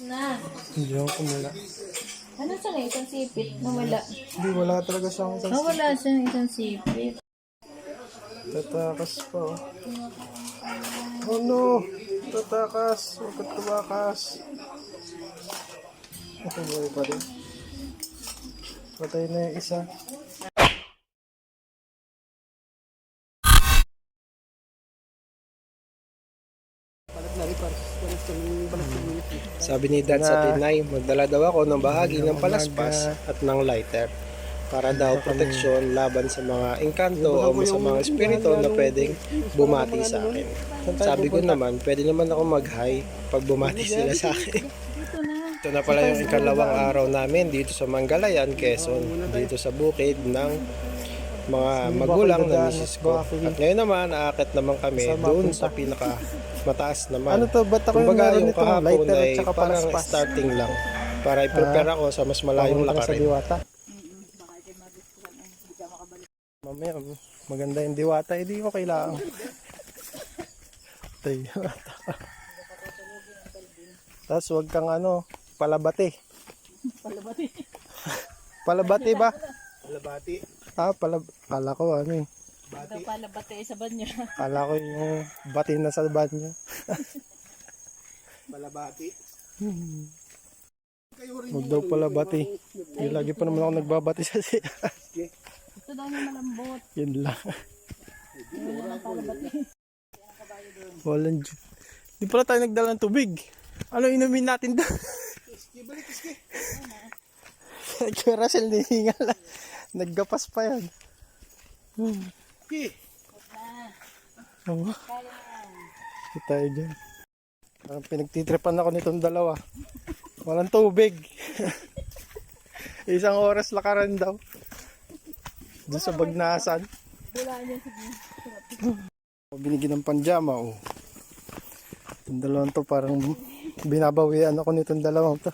Na. Hindi ako kumula. Ano sa na isang sipit? Nawala. Hindi, wala talaga siyang isang Nawala siya ng isang sipit. Tatakas pa oh. Oh no! Tatakas! Huwag ka tumakas! Ito buhay pa rin. Patay na yung isa. Sabi ni Dad sa Pinay, magdala daw ako ng bahagi ng palaspas at ng lighter para daw proteksyon laban sa mga engkanto o sa mga espiritu na pwedeng bumati sa akin. Sabi ko naman, pwede naman ako mag-hi pag bumati sila sa akin. Ito na pala yung ikalawang araw namin dito sa Manggalayan, Quezon, dito sa bukid ng mga magulang na misis ko. At ngayon naman, aakit naman kami doon sa pinaka mataas naman. Ano to? Ba't ako yung Kumbaga meron yung nitong kahapon lighter at ay saka parang palaspas? starting lang. Para i-prepare ako sa mas malayong na sa lakarin. diwata. Mamaya, maganda yung diwata. Hindi ko kailangan. Tay, diwata. Tapos huwag kang ano, palabati. Palabati? palabati ba? Alabati. Ah, palab... Kala ko ano eh. Daw pala bate sa banyo. Kala ko yung bati na sa banyo. Malabati. Huwag daw pala bati. Eh, lagi pa naman ako nagbabati sa siya. Ito daw yung malambot. Yun lang. Walang ju- Di pala tayo nagdala ng tubig. Ano inumin natin doon? Kaya Russell nihingal lang. Naggapas pa yan. Hmm. Oo. Hindi tayo dyan. Parang pinagtitripan ako nitong dalawa. Walang tubig. Isang oras lakaran daw. Doon sa Bagnasan. Binigyan ng panjama, oh. Itong dalawang to parang binabawian ako nitong dalawang to.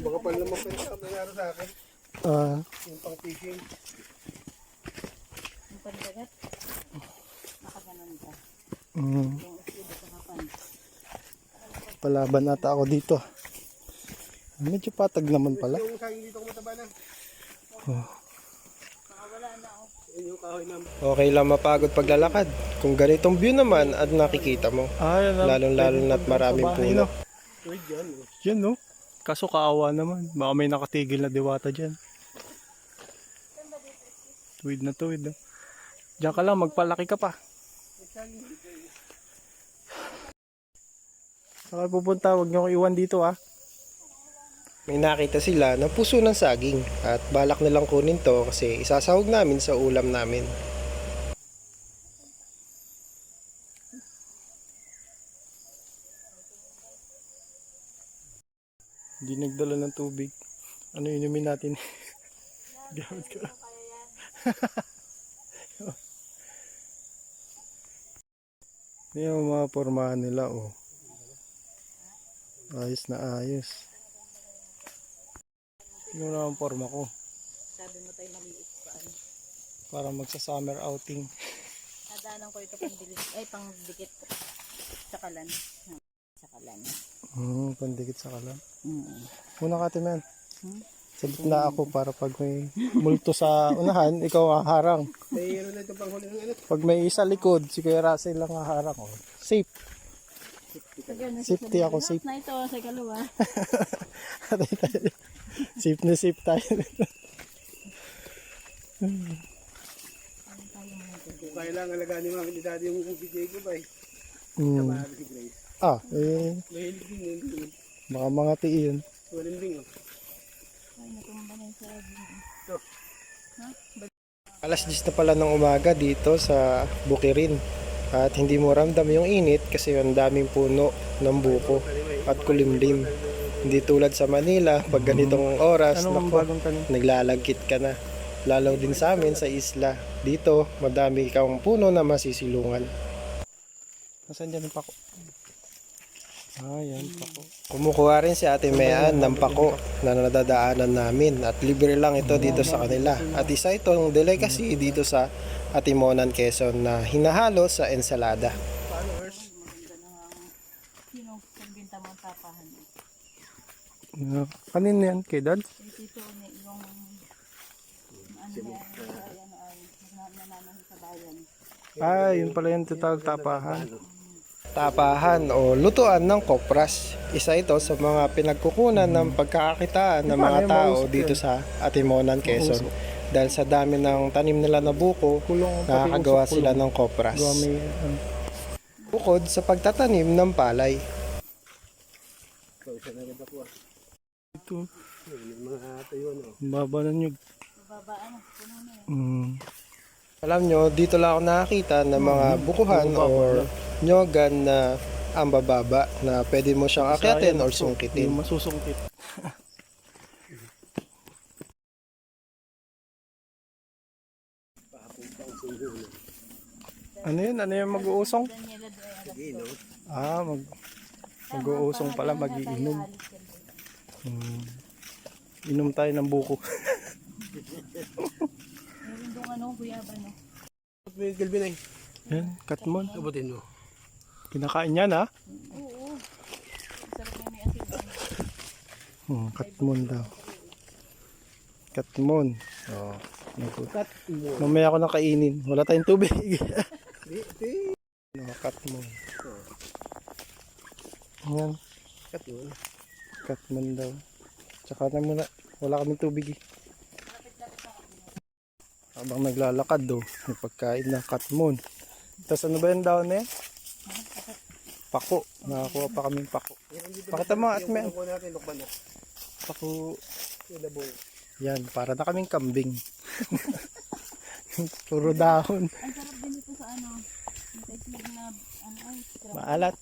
Baka pa naman pa yung nangyari sa akin. Ah, Yung pang fishing. Yung pandagat. Nakaganon ka. mm. Palaban ata ako dito. Medyo patag naman pala. Yung kain dito mataba na. Yung na. Okay lang mapagod paglalakad. Kung ganitong view naman at nakikita mo, Ah, yan lalong-lalo na't maraming puno. Oh. Yan no. Kaso kaawa naman. Baka may nakatigil na diwata dyan. Tuwid na tuwid. No? Diyan ka lang, magpalaki ka pa. Saka pupunta, huwag niyo iwan dito ah. May nakita sila na puso ng saging at balak nilang kunin to kasi isasahog namin sa ulam namin. Hindi nagdala ng tubig. Ano inumin natin? Gamit ko. Yung mga pormahan nila oh. Ayos na ayos. Yung na ang forma ko. Sabi mo tayo maliit pa. ano. Para magsa summer outing. Nadaanan ko ito pang dilis. Ay, pang dikit. Sa kalan. Sa kalan. Hmm, pandikit sa kalan. Mm. Una ka men. Hmm? Sa gitna ako para pag may multo sa unahan, ikaw haharang. May ano na ito pang huli ng ano. Pag may isa likod, si Kuya Russell lang haharang. Oh. Safe. Safety ako, safe. Na ito sa kalawa. safe na safe tayo. Kung kailangan alagaan ni mami ni daddy yung DJ ko ba eh. Hmm. Mahal si Grace. Ah, eh, Mahilig din yun. baka mga tiiyon. Walang ring oh. Ay, natumba na yung saging. Alas 10 na pala ng umaga dito sa Bukirin. At hindi mo ramdam yung init kasi ang daming puno ng buko at kulimlim. Hindi tulad sa Manila, pag ganitong oras, bagong tanim? naglalagkit ka na. Lalo din sa amin sa isla. Dito, madami kang puno na masisilungan. Nasaan dyan yung pako? Ah, yan, pako. Kumukuha rin si Ate Mean ng pako na nadadaanan namin at libre lang ito dito sa kanila. At isa itong delicacy dito sa Atimonan, Quezon na hinahalo sa ensalada. Maganda na nga. Sino? Pagbinta mo ang tapahan. Uh, kanin yan kay dad? Dito, ni- yung ano yan, ay ano ay, na- nananahin sa bayan. Ah, yun pala yung total tapahan. Tapahan o lutuan ng kopras. Isa ito sa mga pinagkukunan ng pagkakakitaan ng mga tao dito sa Atimonan, Quezon. Dahil sa dami ng tanim nila na buko, nakakagawa sila ng kopras. Ano, Bukod sa pagtatanim ng palay. Ito. Baba na nyug. Baba, ano, puno na eh. Mm. Alam nyo, dito lang ako nakakita ng mga bukuhan or nyogan na ang bababa na pwede mo siyang akyatin or Yung sungkitin. masusungkit. ano yun? Ano yung mag-uusong? Ah, mag mag-uusong pala, magiinom. Hmm. Inom tayo ng buko. Meron dong ano, guyaba, no? Yan, katmon. Abutin mo. Kinakain yan ha? Oo. Sarap na may asin. Hmm, katmon daw. Katmon. Oh, Katmon. Mamaya ako nang kainin. Wala tayong tubig. no, katmon. Yan, Katmon. Katmon daw. Tsaka na muna. Wala kaming tubig eh. Habang naglalakad do, may pagkain na katmon. Tapos ano ba yung daw na yan? Pako. Nakakuha pa kaming pako. Pakita mo at may pako. Yan, para na kaming kambing. Puro dahon. Ang sarap din ito sa ano, ano. Maalat.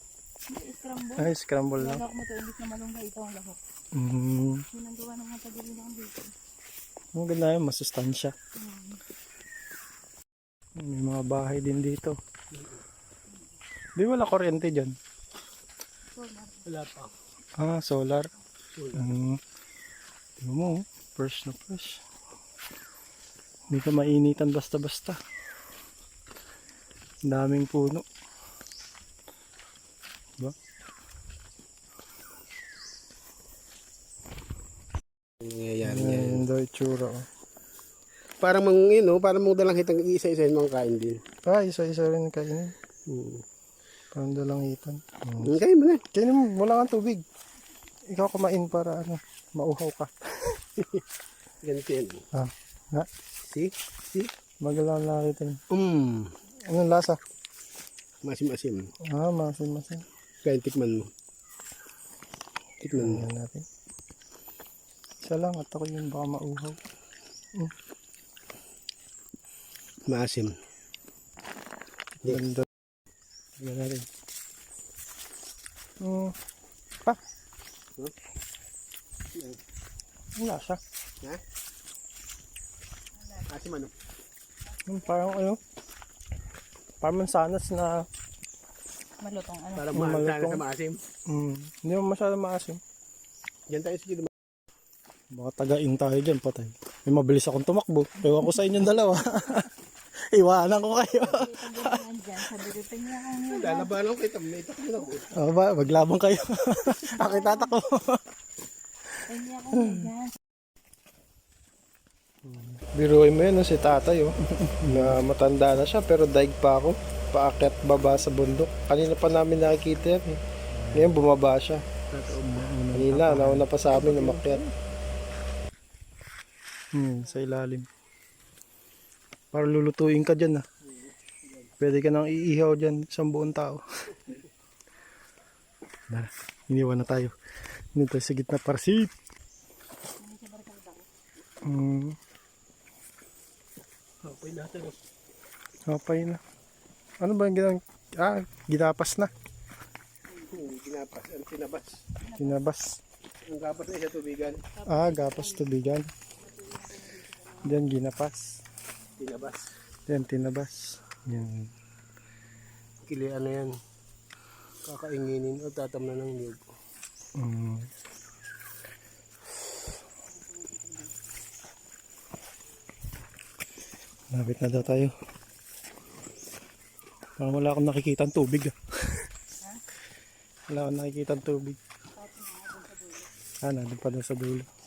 Scramble. Ay, scramble lang. Mo to, imbis na malunggay, ito ang lahok. Mm. Yun ang gawa ng mga taga-bilang dito. Ang ganda yun, masustansya. Hmm. May mga bahay din dito. Di wala kuryente dyan. Solar. Wala pa. Ah, solar. Mm. Tingnan mo, oh. fresh na fresh. Hindi ka mainitan basta-basta. Ang daming puno. Nangyayari yan. Yan daw itsura. oh. Parang mang, you know, parang mong dalang hitang isa-isa yung mga kain din. Ah, isa-isa rin kainin. Hmm. Parang dalangitan. Mm. Hmm, Kain mo na. Kainin mo, wala kang tubig. Ikaw kumain para ano, mauhaw ka. Ganito yan. Ah, nga. See? See? Magalang nakita niyo. Hmm. Anong lasa? Masim-asim. Ah, masin. Kaya tikman mo. Tikman mo. Tingnan natin. Isa lang at ako yun baka mauhaw. Maasim. Yes. Ganda. Tingnan natin. Hmm. Pa. Huh? Ang lasa. Ha? Asim ano? Hmm, parang ano. Parang mansanas na Malutong, ano. Parang Hmm, maasim malutong. sa maasim. hmm, hindi mo masyadong maasim. Diyan tayo sige. Baka tagain tayo dyan, patay. May mabilis akong tumakbo. Ewan ko sa inyong dalawa. Iwanan ko kayo. Ko, tingnan ako ko ito. May itakbo ako. O ba, maglabang kayo. Ako tatakbo. Biruin mo yun, no, si tatay, oh, na matanda na siya, pero daig pa ako. Paakyat baba sa bundok. Kanina pa namin nakikita yan. eh. Ngayon, bumaba siya. Kanina, nauna pa sa amin, umakyat. Hmm, sa ilalim. Para lulutuin ka dyan ah. Pwede ka nang iihaw dyan isang buong tao. Tara, iniwan na tayo. Dito tayo sa gitna parsit. Hmm, Okay na ito. hapay na. Ano ba yung ginang... Ah, ginapas na. Hmm, Tinapas. Ang tinabas. Tinabas. Ang gapas na siya tubigan. Ah, gapas tubigan. Diyan ginapas. Tinabas. Diyan tinabas. Yan. Kili ano yan. Kakainginin o tatamnan ng niyog. Mm. Lapit na daw tayo. Parang wala akong nakikita ang tubig ah. wala akong nakikita ang tubig. Ah, nandun pa doon sa dulo.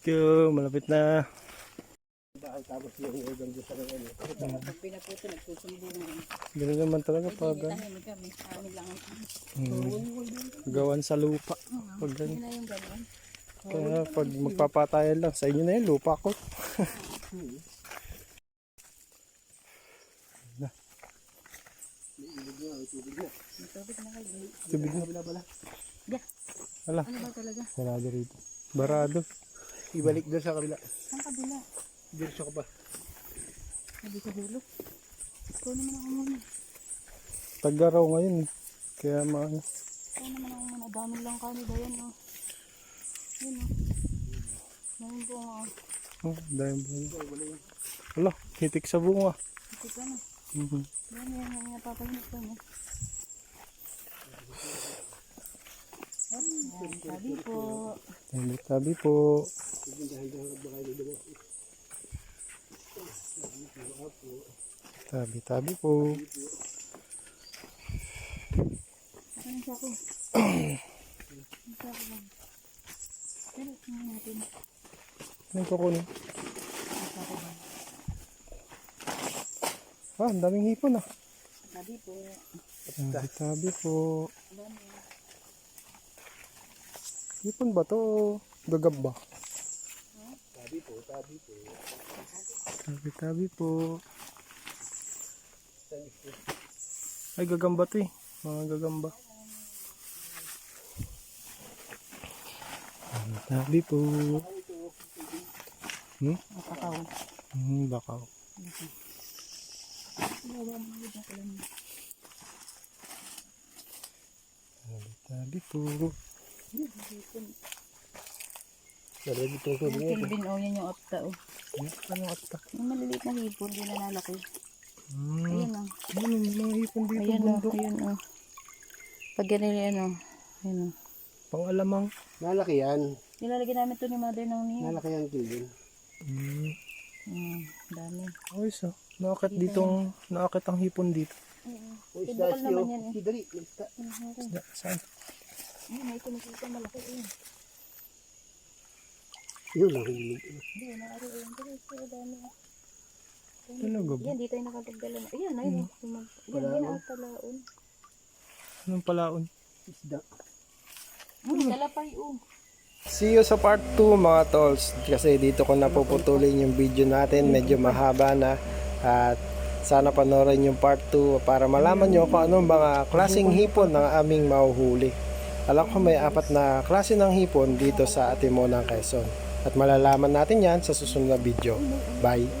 Go, malapit na. Pag pinaputo, nagsusumbungan. Ganun naman talaga pag Hindi kami. Amin lang ang hmm, gawan sa lupa. Pag yung gano'n. Kaya pag magpapatayan lang, sa inyo na yun, lupa ko. Tubig na. Tubig na. Yeah. Wala, Ano ba talaga? sarado rito. Barado. Ibalik doon sa kabila. Saan kabila? Diretso ka pa. Hindi sa dulo. Ikaw naman ako muna. Tagaraw ngayon. Kaya maano. Ikaw naman ako muna. Dami lang kami ba yan oh. Yun oh. Ngayon po oh. Oh, dahil bunga. Wala, hitik sa bunga. Ito ka na. Mhm. Yan yan yan. Napapahinit kami. Yan, sabi po. Tabi, tabi po. Tabi, tabi po. Ano yung sako? Yung sako lang. Pero tingnan natin. Ano ko kunin? Ah, ang daming hipon ah. Sabi po. Tabi, tabi po. Dami. Hipon ba to? Gagab ba? Tabi po, tabi po. Tabi, tabi po. Ay, gagamba to eh. Mga gagamba. Tabi, po. Hmm? Kakao. Hmm, bakaw. Tabi, tabi po. Dali dito sa Yung Kelvin oh, yan yung opta oh. Ano ata? Yung maliliit na hipon, di na nalaki. Hmm. Ayan oh. Ano yung mga hipon dito Ayan bundok? ayan oh. Pag ganun yan oh. Ayan oh. Pang alamang. Nalaki yan. Nilalagyan namin to ni mother ng niya. Nalaki yan, Kilvin. Hmm. Hmm, dami. Ayos ah. Nakakit ditong, nakakit ang hipon dito. O Isda eh. Isda. Isda, Saan? Ayun, may tumakita malaki eh. Yun lang. Hindi. Hindi, naari eh. Pero ito, dami. Talaga ba? Yan, di tayo nakapagdala na. Ayan, ayun oh. Sumag- Yan, yan ang talaon. Anong palaon? Isda. Hmm, talapay oh. See you sa part 2 mga tolls kasi dito ko napuputulin yung video natin medyo mahaba na at sana panoorin yung part 2 para malaman nyo kung anong mga klaseng hipon ng aming mahuhuli alam ko may apat na klase ng hipon dito sa Atimon ng Quezon. At malalaman natin yan sa susunod na video. Bye